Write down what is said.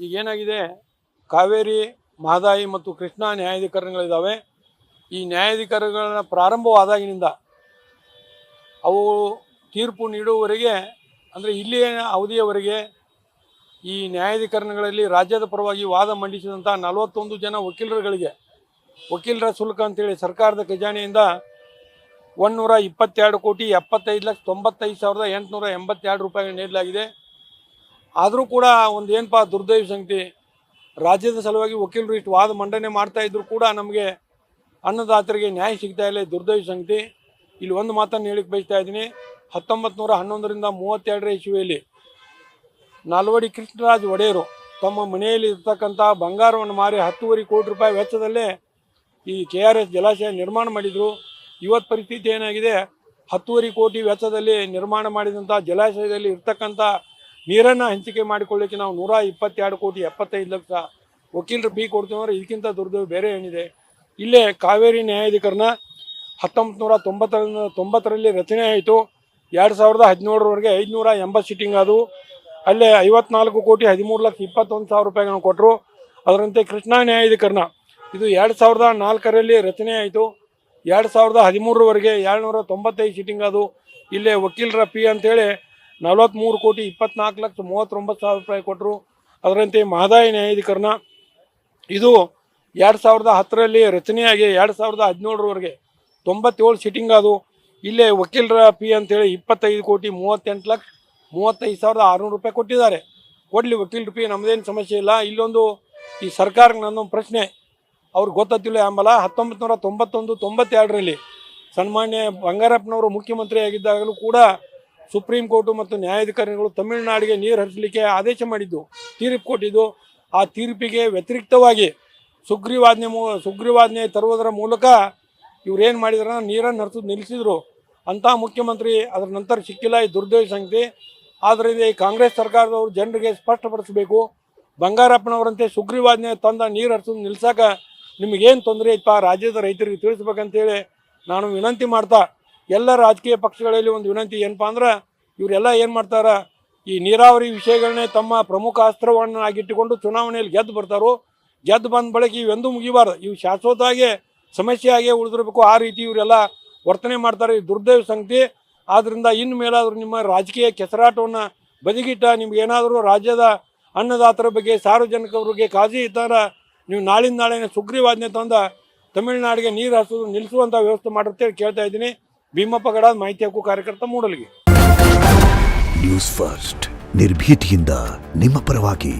ಈಗ ಏನಾಗಿದೆ? ಕಾವೇರಿ, ಮಹದಾಯಿ ಮತ್ತು ಕೃಷ್ಣ ನ್ಯಾಯಾಧಿಕರಣಗಳಿದ್ದಾವೆ ಈ ನ್ಯಾಯಾಧಿಕರಣಗಳ ಪ್ರಾರಂಭವಾದಾಗಿನಿಂದ ಅವು ತೀರ್ಪು ನೀಡುವವರೆಗೆ, ಅಂದರೆ ಇಲ್ಲಿಯ ಅವಧಿಯವರೆಗೆ ಈ ನ್ಯಾಯಾಧಿಕರಣಗಳಲ್ಲಿ ರಾಜ್ಯದ ಪರವಾಗಿ ವಾದ ಮಂಡಿಸಿದಂಥ ನಲವತ್ತೊಂದು ಜನ ವಕೀಲರುಗಳಿಗೆ, ವಕೀಲರ ಶುಲ್ಕ ಅಂತೇಳಿ ಸರ್ಕಾರದ ಖಜಾನೆಯಿಂದ ಒಂದುನೂರ ಇಪ್ಪತ್ತೆರಡು ಕೋಟಿ ಎಪ್ಪತ್ತೈದು ಲಕ್ಷ ತೊಂಬತ್ತೈದು ಸಾವಿರದ ಎಂಟುನೂರ ಎಂಬತ್ತೆರಡು ರೂಪಾಯಿ ನೀಡಲಾಗಿದೆ. ಆದರೂ ಕೂಡ ಒಂದು ಏನಪ್ಪ ದುರ್ದೈವ ಸಂಗತಿ, ರಾಜ್ಯದ ಸಲುವಾಗಿ ವಕೀಲರು ಇಷ್ಟು ವಾದ ಮಂಡನೆ ಮಾಡ್ತಾ ಇದ್ರು ಕೂಡ ನಮಗೆ ಅನ್ನದಾತರಿಗೆ ನ್ಯಾಯ ಸಿಗ್ತಾ ಇಲ್ಲ, ದುರ್ದೈವ ಸಂಗತಿ. ಇಲ್ಲಿ ಒಂದು ಮಾತನ್ನು ಹೇಳಕ್ಕೆ ಬಯಸ್ತಾ ಇದ್ದೀನಿ. ಹತ್ತೊಂಬತ್ತು ನೂರ ಹನ್ನೊಂದರಿಂದ ಮೂವತ್ತೆರಡರ ಇಸುವೆಯಲ್ಲಿ ನಾಲ್ವಡಿ ಕೃಷ್ಣರಾಜ್ ಒಡೆಯರು ತಮ್ಮ ಮನೆಯಲ್ಲಿ ಇರ್ತಕ್ಕಂಥ ಬಂಗಾರವನ್ನು ಮಾರಿ ಹತ್ತುವರೆ ಕೋಟಿ ರೂಪಾಯಿ ವೆಚ್ಚದಲ್ಲೇ ಈ ಕೆ ಆರ್ ಎಸ್ ಜಲಾಶಯ ನಿರ್ಮಾಣ ಮಾಡಿದರು. ಇವತ್ತು ಪರಿಸ್ಥಿತಿ ಏನಾಗಿದೆ? ಹತ್ತುವರೆ ಕೋಟಿ ವೆಚ್ಚದಲ್ಲಿ ನಿರ್ಮಾಣ ಮಾಡಿದಂಥ ಜಲಾಶಯದಲ್ಲಿ ಇರ್ತಕ್ಕಂಥ ನೀರನ್ನು ಹಂಚಿಕೆ ಮಾಡಿಕೊಳ್ಳಿಕ್ಕೆ ನಾವು ನೂರ ಇಪ್ಪತ್ತೆರಡು ಕೋಟಿ ಎಪ್ಪತ್ತೈದು ಲಕ್ಷ ವಕೀಲರು ಬಿ ಕೊಡ್ತೀವಿ ಅಂದ್ರೆ ಇದಕ್ಕಿಂತ ದುರ್ದೈವ ಬೇರೆ ಏನಿದೆ. ಇಲ್ಲೇ ಕಾವೇರಿ ನ್ಯಾಯಾಧಿಕರಣ ಹತ್ತೊಂಬತ್ತು ನೂರ ತೊಂಬತ್ತರ ತೊಂಬತ್ತರಲ್ಲಿ ರಚನೆ ಆಯಿತು. ಎರಡು ಸಾವಿರದ ಹದಿನೇಳರವರೆಗೆ ಐದುನೂರ ಎಂಬತ್ತು ಸಿಟ್ಟಿಂಗ್ ಅದು. ಅಲ್ಲೇ ಐವತ್ನಾಲ್ಕು ಕೋಟಿ ಹದಿಮೂರು ಲಕ್ಷ ಇಪ್ಪತ್ತೊಂದು ಸಾವಿರ ರೂಪಾಯಿಗಳನ್ನು ಕೊಟ್ಟರು ಅದರಂತೆ ಕೃಷ್ಣಾ ನ್ಯಾಯಾಧಿಕರಣ. ಇದು ಎರಡು ಸಾವಿರದ ನಾಲ್ಕರಲ್ಲಿ ರಚನೆ ಆಯಿತು. ಎರಡು ಸಾವಿರದ ಹದಿಮೂರರವರೆಗೆ ಏಳ್ನೂರ ತೊಂಬತ್ತೈದು ಸಿಟ್ಟಿಂಗ್ ಅದು. ಇಲ್ಲೇ ವಕೀಲರ ಪಿ ಅಂತೇಳಿ ನಲವತ್ತ್ಮೂರು ಕೋಟಿ ಇಪ್ಪತ್ನಾಲ್ಕು ಲಕ್ಷ ಮೂವತ್ತೊಂಬತ್ತು ಸಾವಿರ ರೂಪಾಯಿ ಕೊಟ್ಟರು ಅದರಂತೆ ಮಹದಾಯಿ ನ್ಯಾಯಾಧೀಕರಣ. ಇದು ಎರಡು ಸಾವಿರದ ಹತ್ತರಲ್ಲಿ ರಚನೆಯಾಗಿ ಎರಡು ಸಾವಿರದ ಹದಿನೇಳರವರೆಗೆ ತೊಂಬತ್ತೇಳು ಸಿಟ್ಟಿಂಗ್ ಅದು. ಇಲ್ಲೇ ವಕೀಲರ ಪಿ ಅಂತೇಳಿ ಇಪ್ಪತ್ತೈದು ಕೋಟಿ ಮೂವತ್ತೆಂಟು ಲಕ್ಷ ಮೂವತ್ತೈದು ಸಾವಿರದ ಆರುನೂರು ರೂಪಾಯಿ ಕೊಟ್ಟಿದ್ದಾರೆ. ಕೊಡಲಿ ವಕೀಲರ ಪಿ ನಮ್ಮದೇನು ಸಮಸ್ಯೆ ಇಲ್ಲ. ಇಲ್ಲೊಂದು ಈ ಸರ್ಕಾರಕ್ಕೆ ನನ್ನೊಂದು ಪ್ರಶ್ನೆ. ಅವ್ರಿಗೆ ಗೊತ್ತಿಲ್ಲ ಆಂಬಲ ಹತ್ತೊಂಬತ್ತು ನೂರ ತೊಂಬತ್ತೊಂದು ತೊಂಬತ್ತೆರಡರಲ್ಲಿ ಸನ್ಮಾನ್ಯ ಬಂಗಾರಪ್ಪನವರು ಮುಖ್ಯಮಂತ್ರಿ ಆಗಿದ್ದಾಗಲೂ ಕೂಡ ಸುಪ್ರೀಂ ಕೋರ್ಟು ಮತ್ತು ನ್ಯಾಯಾಧಿಕಾರಿಗಳು ತಮಿಳುನಾಡಿಗೆ ನೀರು ಹರಿಸಲಿಕ್ಕೆ ಆದೇಶ ಮಾಡಿದ್ದು, ತೀರ್ಪು ಕೊಟ್ಟಿದ್ದು, ಆ ತೀರ್ಪಿಗೆ ವ್ಯತಿರಿಕ್ತವಾಗಿ ಸುಗ್ರೀವಾಜ್ಞೆ ಮೂ, ಸುಗ್ರೀವಾಜ್ಞೆ ತರುವುದರ ಮೂಲಕ ಇವ್ರೇನು ಮಾಡಿದ್ರ ನೀರನ್ನು ಹರಿಸೋದು ನಿಲ್ಲಿಸಿದ್ರು. ಅಂಥ ಮುಖ್ಯಮಂತ್ರಿ ಅದರ ನಂತರ ಸಿಕ್ಕಿಲ್ಲ, ಈ ದುರ್ದೈವ ಸಂಗತಿ. ಆದ್ದರಿಂದ ಈ ಕಾಂಗ್ರೆಸ್ ಸರ್ಕಾರದವರು ಜನರಿಗೆ ಸ್ಪಷ್ಟಪಡಿಸಬೇಕು. ಬಂಗಾರಪ್ಪನವರಂತೆ ಸುಗ್ರೀವಾಜ್ಞೆ ತಂದ ನೀರು ಹರಿಸೋದು ನಿಲ್ಸಕ ನಿಮಗೇನು ತೊಂದರೆ ಐತಪ್ಪ ರಾಜ್ಯದ ರೈತರಿಗೆ ತಿಳಿಸ್ಬೇಕಂತೇಳಿ ನಾನು ವಿನಂತಿ ಮಾಡ್ತಾ ಎಲ್ಲ ರಾಜಕೀಯ ಪಕ್ಷಗಳಲ್ಲಿ ಒಂದು ವಿನಂತಿ ಏನಪ್ಪ ಅಂದ್ರೆ ಇವರೆಲ್ಲ ಏನು ಮಾಡ್ತಾರೆ, ಈ ನೀರಾವರಿ ವಿಷಯಗಳನ್ನೇ ತಮ್ಮ ಪ್ರಮುಖ ಅಸ್ತ್ರವನ್ನು ಆಗಿಟ್ಟುಕೊಂಡು ಚುನಾವಣೆಯಲ್ಲಿ ಗೆದ್ದು ಬರ್ತಾರೋ, ಗೆದ್ದು ಬಂದ ಬಳಿಕ ಇವೆಂದು ಮುಗಿಬಾರ್ದು. ಇವು ಶಾಶ್ವತವಾಗಿ ಸಮಸ್ಯೆ ಆಗೇ ಉಳಿದಿರಬೇಕು. ಆ ರೀತಿ ಇವರೆಲ್ಲ ವರ್ತನೆ ಮಾಡ್ತಾರೆ. ಈ ದುರ್ದೈವ ಸಂಗತಿ. ಆದ್ದರಿಂದ ಇನ್ನು ಮೇಲಾದರೂ ನಿಮ್ಮ ರಾಜಕೀಯ ಕೆಸರಾಟವನ್ನು ಬದಿಗಿಟ್ಟ, ನಿಮ್ಗೆ ಏನಾದರೂ ರಾಜ್ಯದ ಅನ್ನದಾತರ ಬಗ್ಗೆ ಸಾರ್ವಜನಿಕರಿಗೆ ಕಾಜಿ ಕಾಳಜಿ ನೀವು ನಾಳಿನ ನಾಳೆನೇ ಸುಗ್ರೀವಾಜ್ಞೆ ತಂದ ತಮಿಳುನಾಡಿಗೆ ನೀರು ಹರಿಸೋದು ನಿಲ್ಲಿಸುವಂಥ ವ್ಯವಸ್ಥೆ ಮಾಡಿರ್ತೇವೆ ಕೇಳ್ತಾ ಇದ್ದೀನಿ. ಭೀಮಪ್ಪ ಗಡ ಮಾಹಿತಿ ಹಕ್ಕು ಕಾರ್ಯಕರ್ತ ಮೂಡಲಿಗೆ. ನ್ಯೂಸ್ ಫಸ್ಟ್ ನಿರ್ಭೀತಿಯಿಂದ ನಿಮ್ಮ ಪರವಾಗಿ.